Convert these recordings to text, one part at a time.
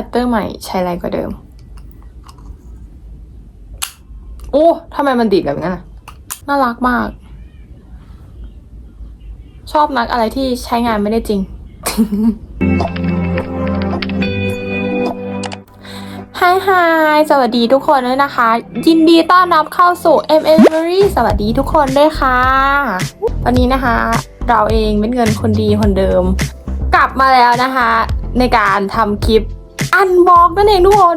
คัตเตอร์ใหม่ใช้ไรกว่าเดิม โอ้ทำไมมันดีดแบบนั้นอะ น่ารักมาก ชอบนักอะไรที่ใช้งานไม่ได้จริง ฮายฮายสวัสดีทุกคนด้วยนะคะ ยินดีต้อนรับเข้าสู่ M M m e r y สวัสดีทุกคนด้วยค่ะวันนี้นะคะ เราเองเป็นเงินคนดีคนเดิม กลับมาแล้วนะคะ ในการทำคลิป อันบอกนั่นเองทุกคน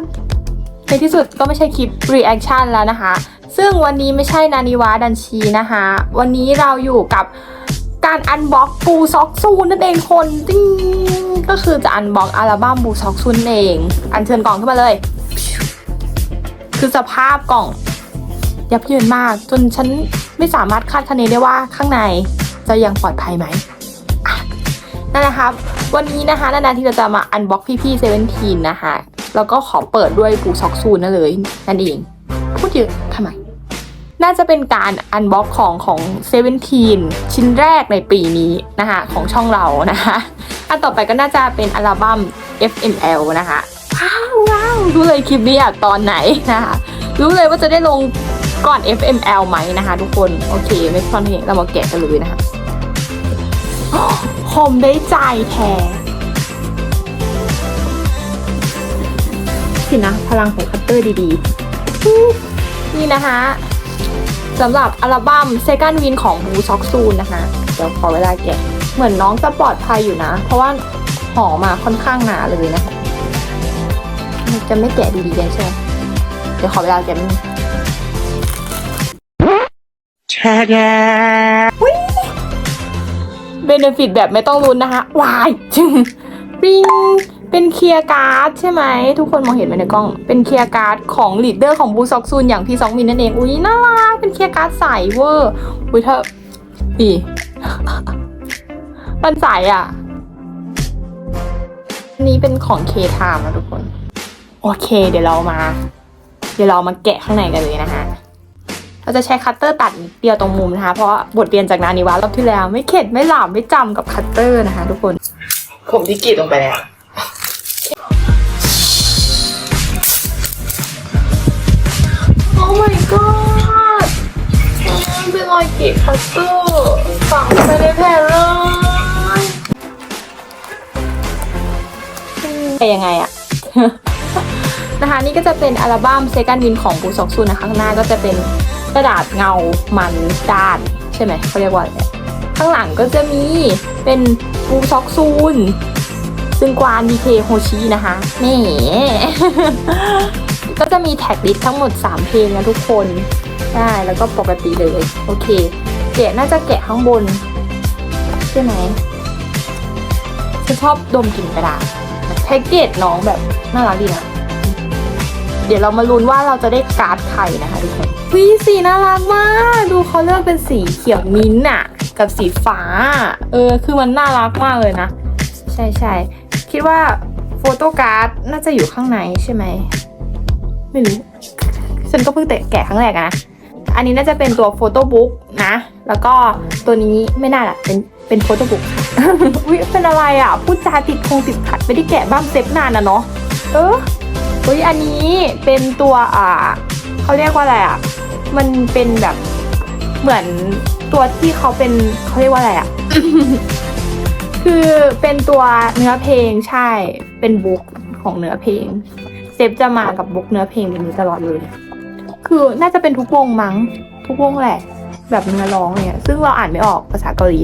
ในที่สุดก็ไม่ใช่คลิป reaction แล้วนะคะ ซึ่งวันนี้ไม่ใช่นานิวาดันชีนะคะ วันนี้เราอยู่กับการอันบ็อกปูซ็อกซูนนั่นเองคนจริงก็คือจะอันบ็อกอัลบั้มบูซ็อกซูนเอง อันเชิญกล่องขึ้นมาเลย คือสภาพกล่องยับเยินมาก จนฉันไม่สามารถคาดคะเนได้ว่าข้างในจะยังปลอดภัยไหมนั่นนะครับ วันนี้นะคะนานๆที่เราจะมาอันบ็อกพี่ๆเซเว่นทีนนะคะ แล้วก็ขอเปิดด้วยปูซ็อกซูนนั่นเลย นั่นเอง พูดเยอะทำไม น่าจะเป็นการอันบ็อกของของเซเว่นทีนชิ้นแรกในปีนี้นะคะ ของช่องเรานะคะ อันต่อไปก็น่าจะเป็นอัลบั้ม FML นะคะ ว้าวว้าวรู้เลยคลิปนี้อะตอนไหนนะคะ รู้เลยว่าจะได้ลงก่อน FML ไหมนะคะ ทุกคน โอเค ไม่พอนเพลงเรามาแกะกันเลยนะคะ คมได้ใจแท้สินะ พลังของคัตเตอร์ดีๆ นี่นะคะสำหรับอัลบั้ม Second Win ของ Blue Sock Soon นะคะ เดี๋ยวขอเวลาแกะ เหมือนน้องจะปลอดภัยอยู่นะ เพราะว่าห่อมาค่อนข้างหนาเลยนะคะ จะไม่แกะดีๆกันใช่ไหมเดี๋ยวขอเวลาแกะนิดนึงเบนฟิตแบบไม่ต้องลุ้นนะคะวายปิงเป็นเคลียร์การ์ดใช่ไหม ทุกคนมองเห็นไหมในกล้อง เป็นเคลียร์การ์ดของลีดเดอร์ของบูซอกซูนอย่างพี่ซองมินนั่นเอง อุ้ยน่ารักเป็นเคลียร์การ์ดใสเวอร์อุ้ยเธออีมันใสอะนนี้เป็นของเคทามนะทุกคน โอเค เดี๋ยวเรามา เดี๋ยวเรามาแกะข้างในกันเลยนะคะ เราจะใช้คัตเตอร์ตัดนิดเดียวตรงมุมนะคะ เพราะว่าบทเรียนจากนานิวารอบที่แล้ว ไม่เข็ดไม่หลาบไม่จำกับคัตเตอร์นะคะ ทุกคน ผมที่กรีดลงไปแล้วโอ้ my god มันเป็นรอยกรีดคัตเตอร์ฝังไปในแผ่นเลยเป็นยังไงอะนะคะนี่ก็จะเป็นอัลบั้ม Second Win ของบูซอกซูนะคะข้างหน้าก็จะเป็น กระดาษเงามันด้านใช่ไหมเขาเรียกว่าอะไรข้างหลังก็จะมีเป็นบูซอกซูนซึ่งกวานดีเคโฮชินะคะแหมก็จะมีแท็กลิสทั้งหมด 3 เพลงนะทุกคนได้แล้วก็ปกติเลย โอเค แกะน่าจะแกะข้างบน ใช่ไหมฉันชอบดมกลิ่นกระดาษแพ็กเกจน้องแบบน่ารักดีนะ เดี๋ยวเรามาลุ้นว่าเราจะได้การ์ด ใครนะคะทุกคนวิสีน่ารักมาก ดูเขาเลือกเป็นสีเขียวมิ้นท์อะกับสีฟ้า เออ คือมันน่ารักมากเลยนะ ใช่ใช่คิดว่าโฟโต้การ์ดน่าจะอยู่ข้างในใช่ไหมไม่รู้ฉันก็เพิ่งแตะแกะครั้งแรกนะ อันนี้น่าจะเป็นตัวโฟโต้บุ๊กนะ แล้วก็ตัวนี้ไม่น่าละเป็นเป็นโฟโต้บุ๊กค่ะอุ้ยเป็นอะไรอะ พูดจาติดคงติดขัดไม่ได้แกะบ้างเซฟนานนะเนาะ เอออุ้ยอันนี้เป็นตัวอ่า เขาเรียกว่าอะไรอะ มันเป็นแบบเหมือนตัวที่เขาเป็นเขาเรียกว่าอะไรอะ คือเป็นตัวเนื้อเพลงใช่ เป็นบุ๊กของเนื้อเพลง เซฟจะมากับบุ๊กเนื้อเพลงแบบนี้ตลอดเลย คือน่าจะเป็นทุกวงมั้ง ทุกวงแหละ แบบเนื้อร้องเนี่ย ซึ่งเราอ่านไม่ออกภาษาเกาหลี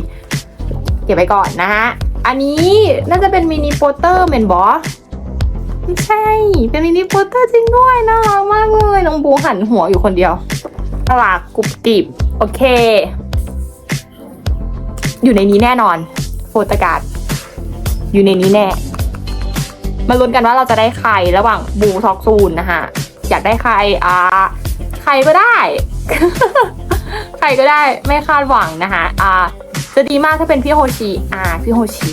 เก็บไว้ก่อนนะฮะ อันนี้น่าจะเป็นมินิโปสเตอร์เมนบอส ไม่ใช่ เป็นมินิโปสเตอร์จริงด้วยน่ารักมากเลยน้องบูหันหัวอยู่คนเดียวน่ากกรุบกริบโอเค อยู่ในนี้แน่นอน โฟตการ์ดอยู่ในนี้แน่ มาลุ้นกันว่าเราจะได้ใครระหว่างบูซอกซูนนะคะอยากได้ใครอ่าใครก็ได้ ใครก็ได้ไม่คาดหวังนะคะอ่าจะดีมากถ้าเป็นพี่โฮชิอ่าพี่โฮชิ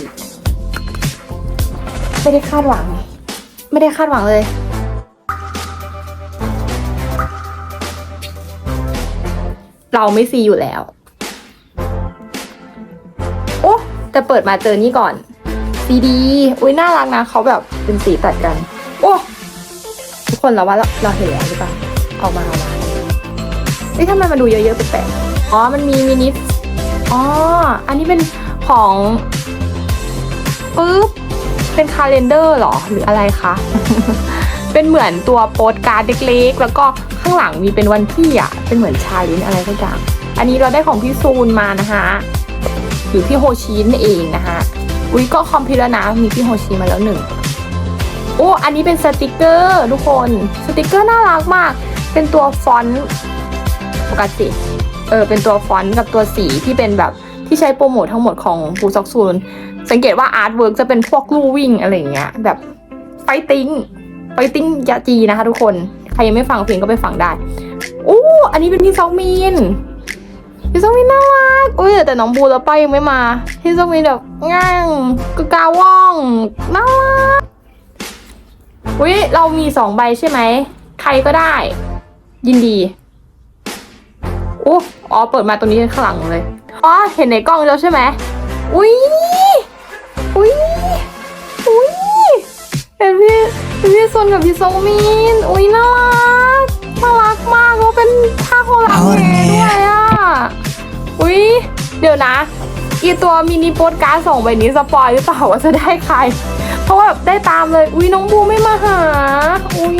ไม่ได้คาดหวัง ไม่ได้คาดหวังเลย เราไม่ซีอยู่แล้ว โอ้แต่เปิดมาเจอนี่ก่อน ซีดี อุ้ยน่ารักนะเขาแบบเป็นสีตัดกัน โอ้ทุกคนเราว่าเราเราเห็นแล้วหรือเปล่าออกมาออกมาเอ้ยทำไมมันดูเยอะๆแปลกๆอ๋อ มันมีมินิอ๋อ อันนี้เป็นของปึ๊บ เป็นคาลนเดอร์เหรอหรืออะไรคะ เป็นเหมือนตัวโปสการ์ดเล็กๆ แล้วก็ข้างหลังมีเป็นวันที่อะ เป็นเหมือนชาลินอะไรสักอย่าง อันนี้เราได้ของพี่ซูนมานะคะหรือพี่โฮชินเองนะคะอุ้ยก็คอมพิวแล้วนะ มีพี่โฮชิมาแล้วหนึ่งโอ้อันนี้เป็นสติกเกอร์ทุกคน สติกเกอร์น่ารักมาก เป็นตัวฟอนต์ปกติเออเป็นตัวฟอนต์กับตัวสีที่เป็นแบบ ที่ใช้โปรโมททั้งหมดของฟูซอกซูน สังเกตว่าอาร์ตเวิร์กจะเป็นพวกลู่วิ่งอะไรอย่างเงี้ย แบบไฟติ้งไฟติ้งยาจีนะคะทุกคน ใครยังไม่ฟังเพลงก็ไปฟังได้อู้อันนี้เป็นพี่ซอกมินพี่ซอกมินน่ารักอุ้ยแต่น้องบูแล้วป้ายังไม่มา พี่ซอกมินแบบง่างกะกาว่องน่ารักอุ้ยเรามีสองใบใช่ไหม ใครก็ได้ ยินดีโอ้อ๋อ เปิดมาตรงนี้ข้างหลังเลย อ๋อเห็นในกล้องแล้วใช่ไหมอุ้ยอุ้ยอุ้ยเห็นพี่เห็นพี่ซนกับพี่ซงมินอุ้ยน่ารักน่ารักมากแล้วเป็นท่าโฮลาเฮด้วยอะอุ้ยเดี๋ยวนะอีตัวมินิโปสการ์ดสองใบนี้สปอยหรือเปล่าว่าจะได้ใคร เพราะว่าแบบได้ตามเลย อุ้ยน้องบูไม่มาหา อุ้ย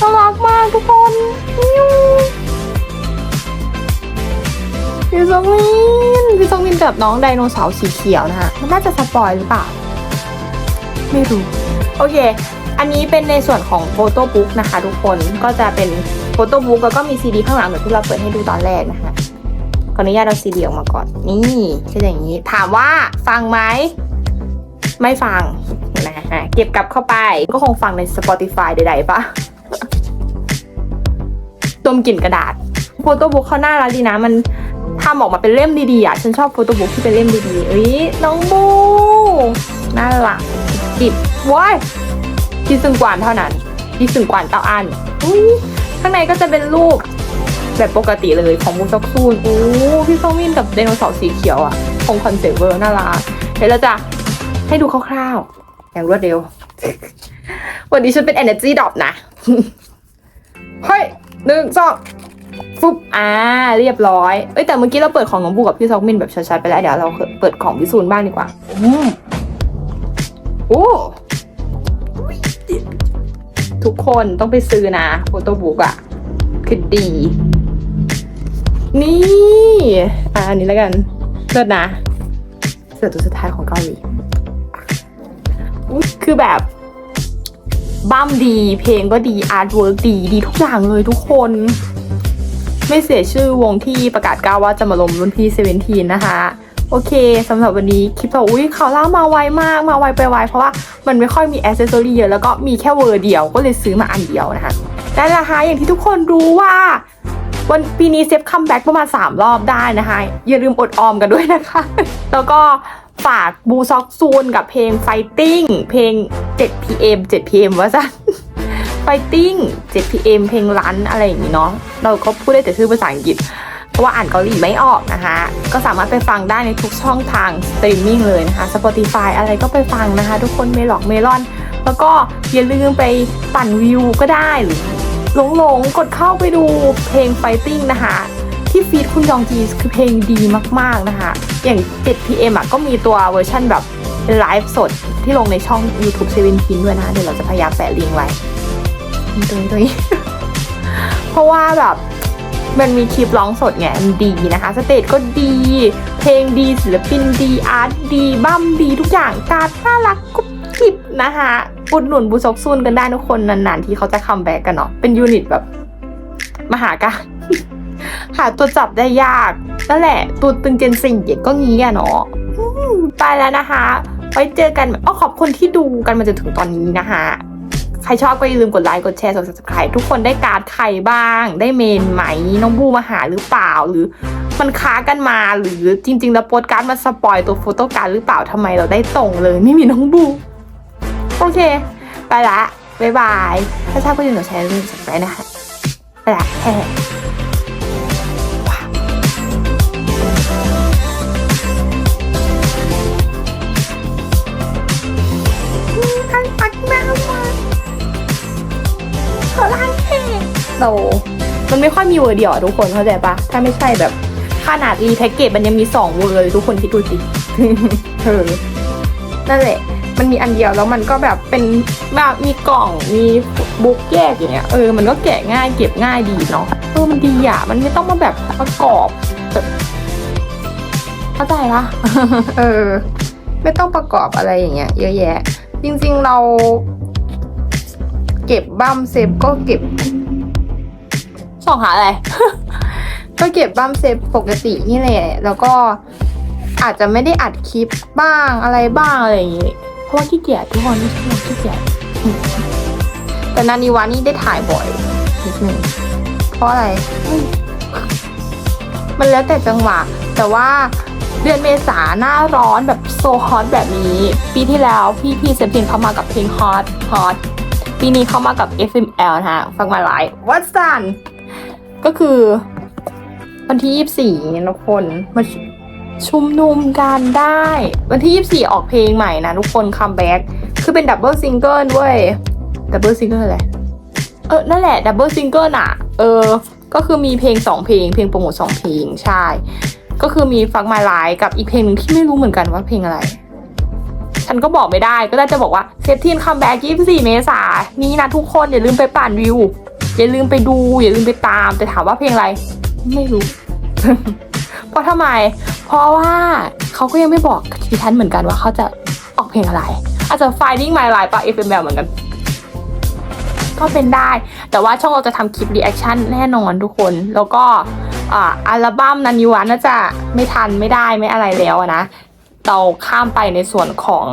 น่ารักมากทุกคนอิ๊ว พี่ซองมินพี่ซองมินกับน้องไดโนเสาร์สีเขียวนะฮะมันน่าจะสปอยหรือเปล่า ไม่รู้ โอเค อันนี้เป็นในส่วนของโฟโต้บุ๊กนะคะทุกคน ก็จะเป็นโฟโต้บุ๊กแล้วก็มีซีดีข้างหลังเหมือนที่เราเปิดให้ดูตอนแรกนะคะ ขออนุญาตเอาซีดีออกมาก่อน นี่ใช่อย่างนี้ ถามว่าฟังไหม ไม่ฟังนะฮะเก็บกลับเข้าไป ก็คงฟังใน Spotify ใดๆปะดมกลิ่นกระดาษโฟโต้บุ๊กเขาน่ารักดีนะ มัน ทำออกมาเป็นเล่มดีๆอะ ฉันชอบโฟโต้บุ๊กที่เป็นเล่มดีๆเอ้ยน้องบูน่ารักจิบว้ายที่ซึ่งกวานเท่านั้นที่ซึ่งกวานเต้าอันอุ้ยข้างในก็จะเป็นรูปแบบปกติเลยของมูซอกซูนโอ้พี่ซองมินกับไดโนเสาร์สีเขียวอะคงคอนเซปเวอร์น่ารักเดี๋ยวเราจะให้ดูคร่าวๆ อย่างรวดเร็ว วันนี้ฉันเป็น energy drop นะ เฮ้ยหนึ่งสอง ฟุบอ่าเรียบร้อยเอ้ยแต่เมื่อกี้เราเปิดของน้องบูกับพี่ซอกมินแบบชัดๆไปแล้วเดี๋ยวเราเปิดของพี่ซูนบ้างดีกว่าอืมโอ้ทุกคนต้องไปซื้อนะโฟโต้บุ๊กอะคือดี นี่ อะอันนี้แล้วกันเลิศนะเสือตัวสุดท้ายของเกาหลีอุ๊ยคือแบบบั้มดี เพลงก็ดีอาร์ตเวิร์กดี ดีทุกอย่างเลยทุกคน ไม่เสียชื่อวงที่ประกาศก้าวว่าจะมาลงรุ่นพี่เซเวนทีนนะคะโอเคสำหรับวันนี้คลิปเราอุ้ยข่าวล่ามาไวมากมาไวไปไวเพราะว่ามันไม่ค่อยมีแอ c เซสซอรี่เยอะแล้วก็มีแค่เวอร์เดียวก็เลยซื้อมาอันเดียวนะคะและราคาอย่างที่ทุกคนรู้ว่า วันปีนี้เซฟคัมแบ็กประมาณ 3 รอบได้นะคะอย่าลืมอดออมกันด้วยนะคะ แล้วก็ฝากบูซ็อกซูนกับเพลง Fighting เพลง 7pm 7pm ว่าซะ Fighting 7pm เพลงรันอะไรอย่างนี้เนาะเราก็พูดได้แต่ชื่อภาษาอังกฤษเพราะว่าอ่านเกาหลีไม่ออกนะคะ ก็สามารถไปฟังได้ในทุกช่องทางสตรีมมิ่งเลยนะคะ Spotify อะไรก็ไปฟังนะคะ ทุกคนเมลอกเมลอน แล้วก็อย่าลืมไปปั่นวิวก็ได้หรือหลงหลงๆกดเข้าไปดูเพลง Fighting นะคะที่ฟีดคุณยองจีคือเพลงดีมากๆนะคะ อย่าง 7pm อะก็มีตัวเวอร์ชั่นแบบไลฟ์สดที่ลงในช่อง YouTube 7 p ด้วยนะเดี๋ยวเราจะพยายามแปะลิงก์ไว้ ตรงนี้ตรงเพราะว่าแบบมันมีคลิปร้องสดไงมันดีนะคะ สเตจก็ดี เพลงดีศิลปินดีอาร์ตดีบัมดีทุกอย่างการน่ารักกุ๊บกิบนะคะอุดหนุนบูซกซุนกันได้ทุกคนนานๆ ที่เขาจะคัมแบ็กกันเนาะเป็นยูนิตแบบ มหาการหาตัวจับได้ยากนั่นแหละ ตัวตึงเจนสี่ก็งี้อะเนาะไปแล้วนะคะ ไว้เจอกันอ๋อขอบคุณที่ดูกันมาจนถึงตอนนี้นะคะ ใครชอบก็อย่าลืมกดไลค์ กดแชร์กด subscribe ทุกคนได้การ์ดใครบ้าง ได้เมนไหม น้องบูมาหาหรือเปล่า หรือมันค้ากันมาหรือจริง ๆ แล้วโปสการ์ดมาสปอยตัวโฟโต้การ์ดหรือเปล่าทำไมเราได้ตรงเลยไม่มีน้องบู โอเค ไปละ บ๊ายบาย ถ้าชอบก็อย่าลืมกดแชร์กด subscribe นะคะ ไปละแฮ่ เรา มันไม่ค่อยมีเวอร์เดียวทุกคนเข้าใจปะถ้าไม่ใช่แบบขนาดรีแพ็กเกจมันยังมีสองเวอร์เลยทุกคนคิดดูสิเออนั่นแหละมันมีอันเดียวแล้วมันก็แบบเป็นแบบมีกล่องมีบุ๊กแยกอย่างเงี้ยเออมันก็แกะง่ายเก็บง่ายดีเนาะเออมันดีอะมันไม่ต้องมาแบบประกอบแบบเข้าใจปะเออ ไม่ต้องประกอบอะไรอย่างเงี้ยเยอะแยะ จริง ๆเรา เก็บบั้มเซฟก็เก็บ ส่องหาอะไร ก็เก็บบัมเซฟปกตินี่แหละ แล้วก็อาจจะไม่ได้อัดคลิปบ้างอะไรบ้างอะไรอย่างงี้ เพราะว่าขี้เกียจทุกคนไม่ใช่ว่าขี้เกียจแต่นานิวานี่ได้ถ่ายบ่อยนิดนึงเพราะอะไร มันแล้วแต่จังหวะ แต่ว่าเดือนเมษาหน้าร้อนแบบโซฮอตแบบนี้ ปีที่แล้วพี่พี่เซฟินเขามากับเพลงฮอตฮอตปีนี้เขามากับ FML นะฮะ ฟังมาหลายวัดสัน ก็คือวันที่24เนี่ทุกคนมาชุมนุมกันได้ วันที่24ออกเพลงใหม่นะทุกคนคัมแบ็กคือเป็นดับเบิลซิงเกิลด้วยดับเบิลซิงเกิลอะไรเออนั่นแหละดับเบิลซิงเกิลน่ะเออ ก็คือมีเพลงสองเพลงเพลงโปรโมทสองเพลงใช่ ก็คือมีฟักมาไลน์กับอีกเพลงหนึ่งที่ไม่รู้เหมือนกันว่าเพลงอะไร ฉันก็บอกไม่ได้ก็ได้จะบอกว่าเซฟทีนคัมแบ็ก24เมษายนนี้นะทุกคนอย่าลืมไปปั่นวิว อย่าลืมไปดู อย่าลืมไปตาม แต่ถามว่าเพลงอะไร ไม่รู้ เพราะทำไม เพราะว่าเขาก็ยังไม่บอกดิฉันเหมือนกันว่าเขาจะออกเพลงอะไร อาจจะ Finding My Line ปะ FML เหมือนกัน ก็เป็นได้ แต่ว่าช่องเราจะทำคลิปรีแอคชั่นแน่นอนทุกคน แล้วก็อัลบั้มนันยูวาน่าจะไม่ทันไม่ได้ไม่อะไรแล้วนะ เราข้ามไปในส่วนของ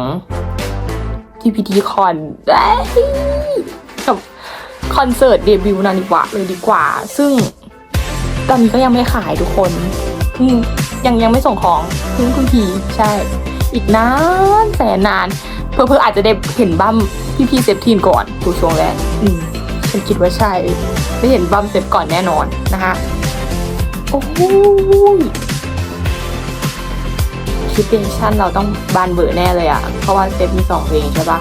TPT คอนกับ คอนเสิร์ตเดบิวต์นันดีกว่าเลยดีกว่า ซึ่งตอนนี้ก็ยังไม่ขายทุกคนยังยังไม่ส่งของเพิ่งคุณพีใช่ อีกนานแสนนาน เพื่อเพื่ออาจจะได้เห็นบั้มพี่พี่เซฟทีนก่อนดูช่วงแรกอืมฉันคิดว่าใช่ได้เห็นบัมเซฟก่อนแน่นอนนะคะโอ้โหคลิปเพลงชั่นเราต้องบานเบอร์แน่เลยอะเพราะว่าเซฟมีสองเพลงใช่ปะ